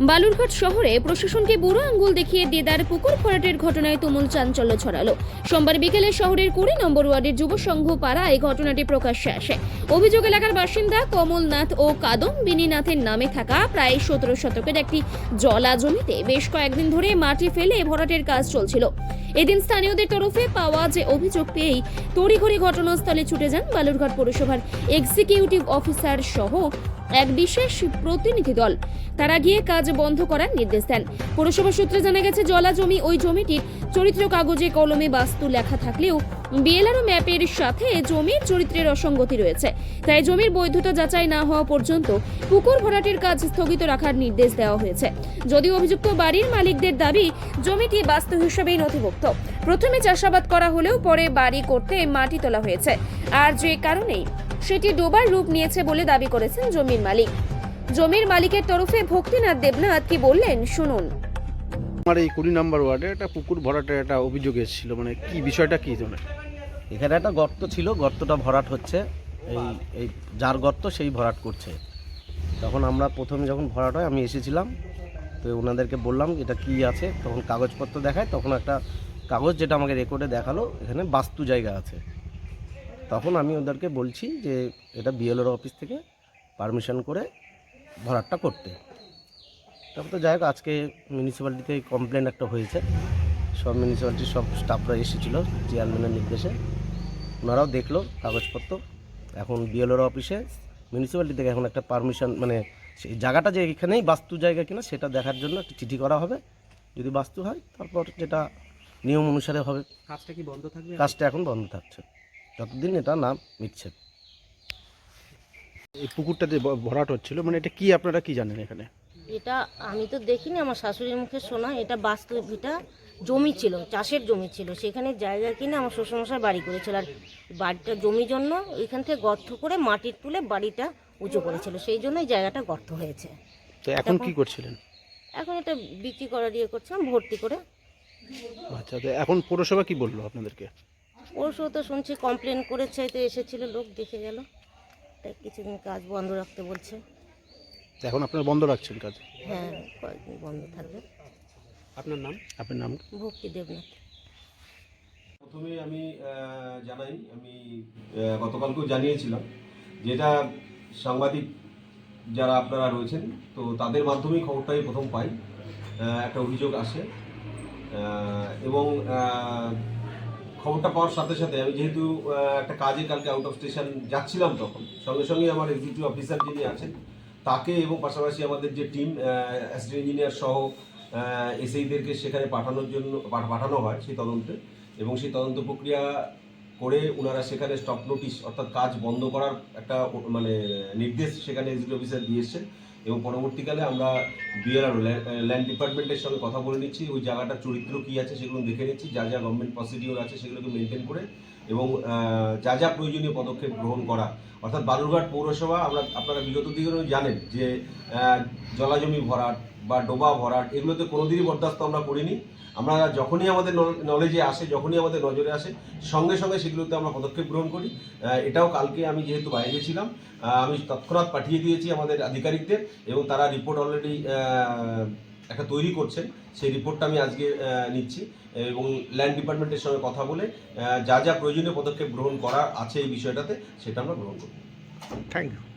বালুরঘাট শহরে প্রশাসনকে বুড়ো আঙ্গুল দেখিয়ে দেদার পুকুর ভরাটের ঘটনায় তুমুল চাঞ্চল্য ছড়ালো। সোমবার বিকেলে শহরের কুড়ি নম্বর ওয়ার্ডের যুব সংঘ পাড়ায় ঘটনাটি প্রকাশ্যে আসে। অভিযোগ এলাকার বাসিন্দা কমলনাথ ও কাদম্বিনী নাথের নামে থাকা প্রায় সতেরো শতকের একটি জলা জমিতে বেশ কয়েকদিন ধরে মাটি ফেলে ভরাটের কাজ চলছিল। এদিন স্থানীয়দের তরফে পাওয়া যে অভিযোগ পেয়েই তড়িঘড়ি ঘটনাস্থলে ছুটে যান বালুরঘাট পৌরসভার এক্সিকিউটিভ অফিসার সহ এক বিশেষ প্রতিনিধি দল। তারা গিয়ে কাজ বন্ধ করার নির্দেশ দেন। পৌরসভা সূত্রে জানা গেছে, জলা জমি ওই জমিটির চরিত্র কাগজে, কলমে বাস্তু লেখা থাকলেও বিএলআরও ম্যাপের সাথে জমির চরিত্রের অসঙ্গতি রয়েছে। তাই জমির বৈধতা যাচাই না হওয়া পর্যন্ত পুকুর ভরাটের কাজ স্থগিত রাখার নির্দেশ দেওয়া হয়েছে। যদিও অভিযুক্ত বাড়ির মালিকদের দাবি, জমিটি বাস্তু হিসেবেই নথিভুক্ত। প্রথমে চাষাবাদ করা হলেও পরে বাড়ি করতে মাটি তোলা হয়েছে। আর যে কারণেই সেটি ডোবার রূপ নিয়েছে বলে দাবি করেছেন জমির মালিক। জমির মালিকের তরফে ভক্তিনাথ দেবনাথ কি বললেন শুনুন। আমার এই কুড়ি নম্বর ওয়ার্ডে একটা পুকুর ভরাটের একটা অভিযোগ এসেছিল। মানে কি বিষয়টা কি তোমরা? এখানে একটা গর্ত ছিল গর্তটা ভরাট হচ্ছে। এই এই যার গর্ত সেই ভরাট করছে। তখন আমরা প্রথমে যখন ভরাট হয় আমি এসেছিলাম। তো ওনাদেরকে বললাম এটা কি আছে? তখন কাগজপত্র দেখায় তখন একটা কাগজ যেটা আমাকে রেকর্ডে দেখাল এখানে বাস্তু জায়গা আছে। তখন আমি ওদেরকে বলছি যে এটা বিএলওর অফিস থেকে পারমিশন করে ভরাটটা করতে। তারপর তো যাই হোক আজকে মিউনিসিপ্যালিটিতে কমপ্লেন একটা হয়েছে। সব মিউনিসিপ্যালিটির সব স্টাফরা এসেছিল চেয়ারম্যানের নির্দেশে। ওনারাও দেখল কাগজপত্র। এখন বিএলওর অফিসে মিউনিসিপ্যালিটি থেকে এখন একটা পারমিশন মানে সেই জায়গাটা যে এখানেই বাস্তু জায়গা কিনা সেটা দেখার জন্য একটা চিঠি করা হবে। যদি বাস্তু হয় তারপর যেটা নিয়ম অনুসারে হবে। কাজটা কি বন্ধ থাকবে? কাজটা এখন বন্ধ থাকছে। যতদিন এটা না মিটছে। এই পুকুরটা যে ভ- ভরাট হচ্ছিল মানে এটা কি আপনারা কি জানেন এখানে? এটা আমি তো দেখিনি আমার শাশুড়ির মুখে শোনা এটা বাস্তব এটা জমি ছিল চাষের জমি ছিল সেখানে জায়গা কিনে আমার শ্বশুরমশাই বাড়ি করেছিল আর বাড়িটা জমি জন্য ওইখান থেকে গর্ত করে মাটির তুলে বাড়িটা উঁচু করেছিল সেই জন্যই জায়গাটা গর্ত হয়েছে। তো এখন কি করছিলেন? এখন এটা বিক্রি করা দিয়ে করছিলাম ভর্তি করে। আচ্ছা তো এখন পৌরসভা কি বলল আপনাদেরকে? পরশু তো শুনছি কমপ্লেন করেছে তো এসেছিল লোক দেখে গেল। তাই কিছুদিন কাজ বন্ধ রাখতে বলছে। এখন আপনারা বন্ধ রাখছেন কাজ? হ্যাঁ কয়েকদিন বন্ধ থাকবে। আপনার নাম? আপনার নাম? ভক্তি দেবনাথ। প্রথমে আমি জানাই আমি গতকালকেও জানিয়েছিলাম যেটা সাংবাদিক যারা আপনারা রয়েছেন তো তাদের মাধ্যমেই খবরটা আমি প্রথম পাই। একটা অভিযোগ আসে। এবং খবরটা পাওয়ার সাথে সাথে আমি যেহেতু একটা কাজে কালকে আউট অফ স্টেশন যাচ্ছিলাম তখন, সঙ্গে সঙ্গে আমার এক্সিকিউটিভ অফিসার যিনি আছেন, তাকে এবং পাশাপাশি আমাদের যে টিম অ্যাসিস্ট্যান্ট ইঞ্জিনিয়ার সহ এসআইদেরকে সেখানে পাঠানোর জন্য পাঠানো হয় সেই তদন্তে এবং সেই তদন্ত প্রক্রিয়া করে ওনারা সেখানে স্টপ নোটিশ অর্থাৎ কাজ বন্ধ করার একটা মানে নির্দেশ সেখানে এক্সিকিউটিভ অফিসার দিয়েছে এবং পরবর্তীকালে আমরা বিএলআর ল্যান্ড ডিপার্টমেন্টের সঙ্গে কথা বলে নিচ্ছি, ওই জায়গাটার চরিত্র কী আছে সেগুলো দেখে নিচ্ছি, যা যা গভর্নমেন্ট প্রসিডিওর আছে সেগুলোকে মেনটেন করে এবং যা যা প্রয়োজনীয় পদক্ষেপ গ্রহণ করা। অর্থাৎ বালুরঘাট পৌরসভা, আমরা, আপনারা বিগত দিনেও জানেন যে জলাজমি ভরাট বা ডোবা ভরাট, এগুলোতে কোনোদিনই বরদাস্ত আমরা করিনি। আমরা যখনই আমাদের নলেজে আসে, যখনই আমাদের নজরে আসে, সঙ্গে সঙ্গে সেগুলোতে আমরা পদক্ষেপ গ্রহণ করি। এটাও কালকে আমি যেহেতু বাইরে ছিলাম আমি তৎক্ষণাৎ পাঠিয়ে দিয়েছি আমাদের আধিকারিকদের এবং তারা রিপোর্ট অলরেডি একটা তৈরি করছেন, সেই রিপোর্টটা আমি আজকে নিচ্ছি। এবং ল্যান্ড ডিপার্টমেন্টের সঙ্গে কথা বলে যা যা প্রয়োজনীয় পদক্ষেপ গ্রহণ করা আছে এই বিষয়টাতে, সেটা আমরা গ্রহণ করব। Thank you